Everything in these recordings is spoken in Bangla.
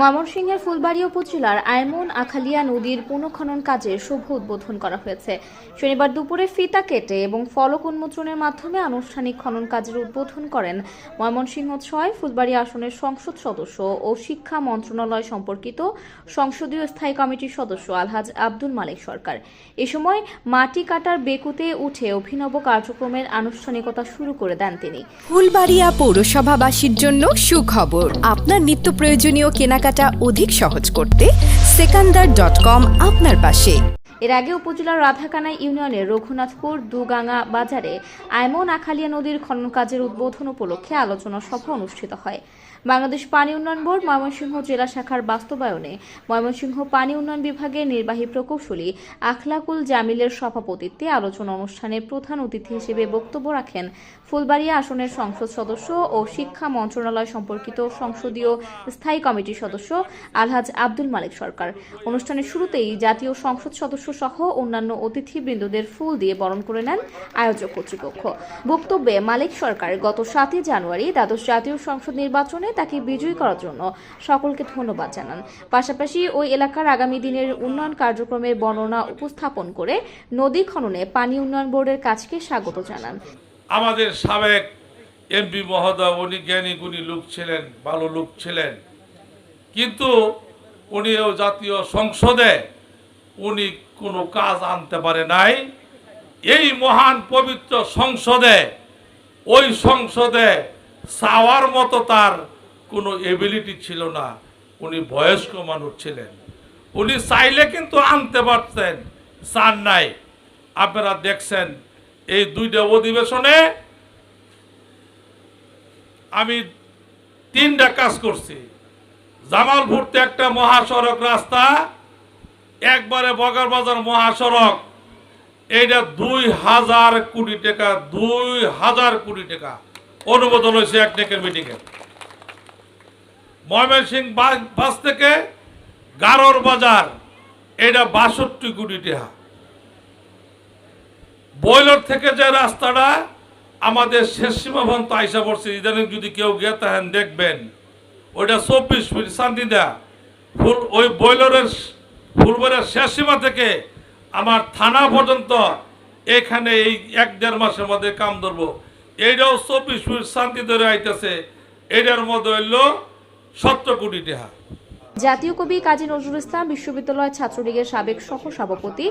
ময়মনসিংহের ফুলবাড়ী উপজেলার আয়মন আখালিয়া নদীর পুনঃখনন কাজের শুভ উদ্বোধন করা হয়েছে। শনিবার দুপুরে ফিতা কেটে এবং ফলক উন্মোচনের মাধ্যমে আনুষ্ঠানিক খনন কাজের উদ্বোধন করেন ময়মনসিংহ ছয় ফুলবাড়ী আসনের সংসদ সদস্য ও শিক্ষা মন্ত্রণালয় সম্পর্কিত সংসদীয় স্থায়ী কমিটির সদস্য আলহাজ আব্দুল মালিক সরকার। এ সময় মাটি কাটার বেকুতে উঠে অভিনব কার্যক্রমের আনুষ্ঠানিকতা শুরু করে দেন তিনি। ফুলবাড়িয়া পৌরসভাবাসীর জন্য সুখবর। আপনার নিত্য প্রয়োজনীয় কেনাকাটা অধিক সহজ করতে সেকান্দার ডট কম আপনার পাশে। এর আগে উপজেলার রাধাকানা ইউনিয়নের রঘুনাথপুর, দুগাঙা বাজারে আয়মন আখালিয়া নদীর খনন কাজের উদ্বোধন উপলক্ষে আলোচনা সভা অনুষ্ঠিত হয়। বাংলাদেশ পানি উন্নয়ন বোর্ড ময়মনসিংহ জেলা শাখার বাস্তবায়নে ময়মনসিংহ পানি উন্নয়ন বিভাগের নির্বাহী প্রকৌশলী আখলাকুল জামিলের সভাপতিত্বে আলোচনা অনুষ্ঠানে প্রধান অতিথি হিসেবে বক্তব্য রাখেন ফুলবাড়িয়া আসনের সংসদ সদস্য ও শিক্ষা মন্ত্রণালয় সম্পর্কিত সংসদীয় স্থায়ী কমিটির সদস্য আলহাজ আব্দুল মালিক সরকার। অনুষ্ঠানের শুরুতেই জাতীয় সংসদ সদস্য সহ অন্যান্য অতিথিবৃন্দদের ফুল দিয়ে বরণ করে নেন আয়োজক কর্তৃপক্ষ। বক্তব্যে মালিক সরকার গত সাতই জানুয়ারি দ্বাদশ জাতীয় সংসদ নির্বাচনে তাকে বিজয়ী করার জন্য সকলকে ধন্যবাদ জানান। পাশাপাশি ওই এলাকার আগামী দিনের উন্নয়ন কার্যক্রমের বর্ণনা উপস্থাপন করে নদী খননে পানি উন্নয়ন বোর্ডের কাজকে স্বাগত জানান। আমাদের সাবেক এমপি মহোদয়, উনি জ্ঞানী, গুণী লোক ছিলেন, ভালো লোক ছিলেন। কিন্তু উনিও জাতীয় সংসদে উনি কোনো কাজ আনতে পারে নাই। এই মহান পবিত্র সংসদে, ওই সংসদে চাওয়ার মতো তার কোনো এবিলিটি ছিল না। উনি বয়স্ক মানুষ ছিলেন। উনি চাইলে কিন্তু আনতে পারতেন, চান নাই। আপনারা দেখছেন এই দুইটা অধিবেশনে আমি তিনটা কাজ করছি। জামালপুরতে একটা মহাসড়ক রাস্তা একবারে বগারবাজার মহাসড়ক। এইটা দুই হাজার কোটি টাকা, দুই হাজার কোটি টাকা। অনুমোদন হয়েছে এক টেকের মিটিংয়ে ময়মনসিং বাস থেকে গারোর বাজার এটা বাষট্টি কোটি টাকা। বয়লার থেকে যে রাস্তাটা আমাদের শেষ সীমা পর্যন্ত আইসা পড়ছে, ইদানিং যদি কেউ গিয়ে তাহেন দেখবেন, ওইটা চব্বিশ ফিট শান্তিদা। ফুল, ওই বয়লারের ফুলবাড়ির শেষ সীমা থেকে আমার থানা পর্যন্ত এখানে এই এক দেড় মাসের মধ্যে কাম ধরবো। এইটাও চব্বিশ মিনিট শান্তি ধরে আইতেছে। এটার মধ্যে হইল সত্তর কোটি টাকা। জাতীয় কবি কাজী নজরুল ইসলাম বিশ্ববিদ্যালয় ছাত্রলীগের সাবেক সহ সভাপতি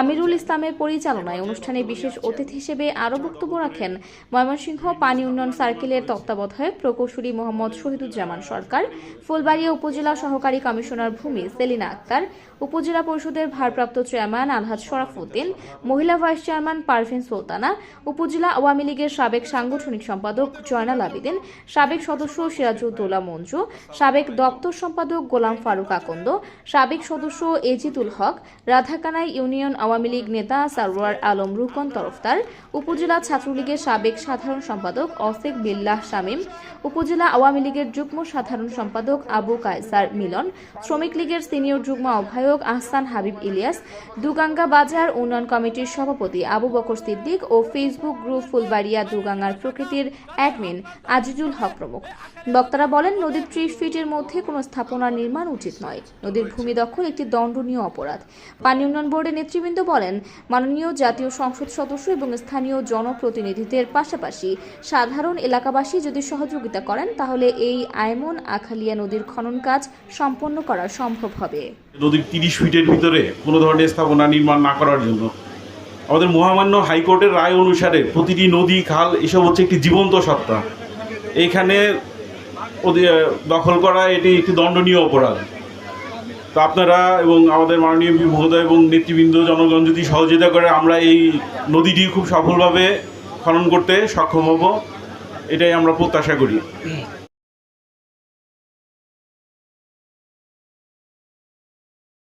আমিরুল ইসলামের পরিচালনায় অনুষ্ঠানে বিশেষ অতিথি হিসেবে আরও বক্তব্য রাখেন ময়মনসিংহ পানি উন্নয়ন সার্কেলের তত্ত্বাবধায়ক প্রকৌশলী মোহাম্মদ শহীদুজ্জামান সরকার, ফুলবাড়িয়া উপজেলা সহকারী কমিশনার ভূমি সেলিনা আক্তার, উপজেলা পরিষদের ভারপ্রাপ্ত চেয়ারম্যান আলহাজ শরাফুদ্দিন মহিলা ভাইস চেয়ারম্যান পারভিন সুলতানা, উপজেলা আওয়ামী লীগের সাবেক সাংগঠনিক সম্পাদক জয়নাল আবিদিন, সাবেক সদস্য সিরাজউদ্দৌলা মঞ্জু, সাবেক দপ্তর সম্পাদক গোলাম ফারুক আকন্দ, সাবেক সদস্য এজিদুল হক, রাধাকানাই ইউনিয়ন আওয়ামী লীগ নেতা সারোয়ার আলম রুকন তরফদার, উপজেলা ছাত্রলীগের সাবেক সাধারণ সম্পাদক অফেক বিল্লাহ শামীম, উপজেলা আওয়ামী লীগের যুগ্ম সাধারণ সম্পাদক আবু কায়সার মিলন, শ্রমিক লীগের সিনিয়র যুগ্ম আহ্বায়ক আহসান হাবিব ইলিয়াস, দুগাঙ্গা বাজার উন্নয়ন কমিটির সভাপতি আবু বকর সিদ্দিক ও ফেসবুক গ্রুপ ফুলবাড়িয়া দুগাঙ্গার প্রকৃতির অ্যাডমিন আজিজুল হক প্রমুখ। বক্তারা বলেন, নদীর ত্রিশ ফিটের মধ্যে কোনো স্থাপনা নির্মাণ উচিত নয়। নদীর ভূমি দখল একটি দণ্ডনীয় অপরাধ। পানি উন্নয়ন বোর্ডের নেতৃবৃন্দ বলেন মাননীয় জাতীয় সংসদ সদস্য এবং স্থানীয় জনপ্রতিনিধিদের পাশাপাশি সাধারণ এলাকাবাসী যদি সহযোগিতা করেন তাহলে এই আয়মন আখালিয়া নদীর খনন কাজ সম্পন্ন করা সম্ভব হবে। নদীর তিরিশ ফিটের ভিতরে কোনো ধরনের স্থাপনা নির্মাণ না করার জন্য। আমাদের মহামান্য হাইকোর্টের রায় অনুসারে প্রতিটি নদী খাল এসব হচ্ছে একটি জীবন্ত সত্তা। এইখানে দখল করা, এটি একটি দণ্ডনীয় অপরাধ। তো আপনারা এবং আমাদের মাননীয় মহোদয় এবং নেতৃবৃন্দ জনগণ যদি সহযোগিতা করে, আমরা এই নদীটি খুব সফলভাবে খনন করতে সক্ষম হব। এটাই আমরা প্রত্যাশা করি।